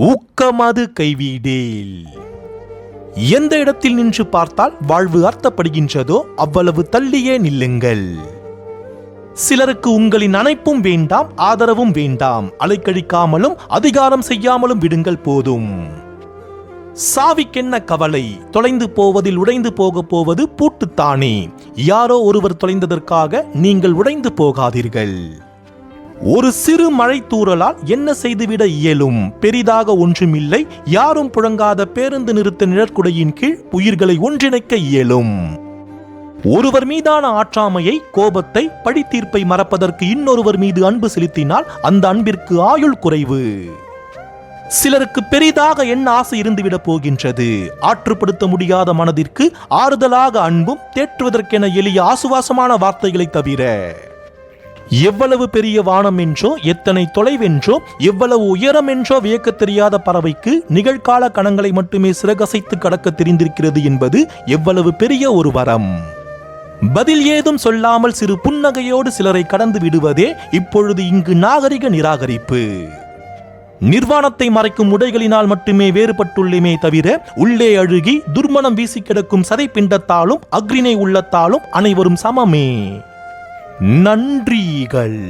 ஊக்கமது கைவிடேல். எந்த இடத்தில் நின்று பார்த்தால் வாழ்வு அர்த்தப்படுகின்றதோ அவ்வளவு தள்ளியே நில்லுங்கள். சிலருக்கு உங்களின் அணைப்பும் வேண்டாம் ஆதரவும் வேண்டாம் அலைக்கழிக்காமலும் அதிகாரம் செய்யாமலும் விடுங்கள் போதும். சாவிக்கென்ன கவலை தொலைந்து போவதில் உடைந்து போக போவது பூட்டுத்தானே. யாரோ ஒருவர் தொலைந்ததற்காக நீங்கள் உடைந்து போகாதீர்கள். ஒரு சிறு மழை தூறலால் என்ன செய்துவிட இயலும்? பெரிதாக ஒன்றுமில்லை. யாரும் புழங்காத பேருந்து நிறுத்த நிழற்குடையின் கீழ் உயிர்களை ஒன்றிணைக்க இயலும். ஒருவர் மீதான ஆற்றாமையை கோபத்தை பழித்தீர்ப்பை மறப்பதற்கு இன்னொருவர் மீது அன்பு செலுத்தினால் அந்த அன்பிற்கு ஆயுள் குறைவு. சிலருக்கு பெரிதாக என்ன ஆசை இருந்துவிடப் போகின்றது. ஆற்றுப்படுத்த முடியாத மனதிற்கு ஆறுதலாக அன்பும் தேற்றுவதற்கென எளிய ஆசுவாசமான வார்த்தைகளை தவிர எவ்வளவு பெரிய வானம் என்றோ எத்தனை தொலைவென்றோ எவ்வளவு உயரம் என்றோ வியக்கத் தெரியாத பறவைக்கு நிகழ்கால கணங்களை மட்டுமே சிறகசைத்து கடக்க தெரிந்திருக்கிறது என்பது எவ்வளவு பெரிய ஒரு வரம். பதில் ஏதும் சொல்லாமல் சிறு புன்னகையோடு சிலரை கடந்து விடுவதே இப்பொழுது இங்கு நாகரிக நிராகரிப்பு. நிர்வாணத்தை மறைக்கும் உடைகளினால் மட்டுமே வேறுபட்டுள்ளமே தவிர உள்ளே அழுகி துர்மணம் வீசி கிடக்கும் சதை பிண்டத்தாலும் அக்ரிணை உள்ளத்தாலும் அனைவரும் சமமே. நன்றிகள்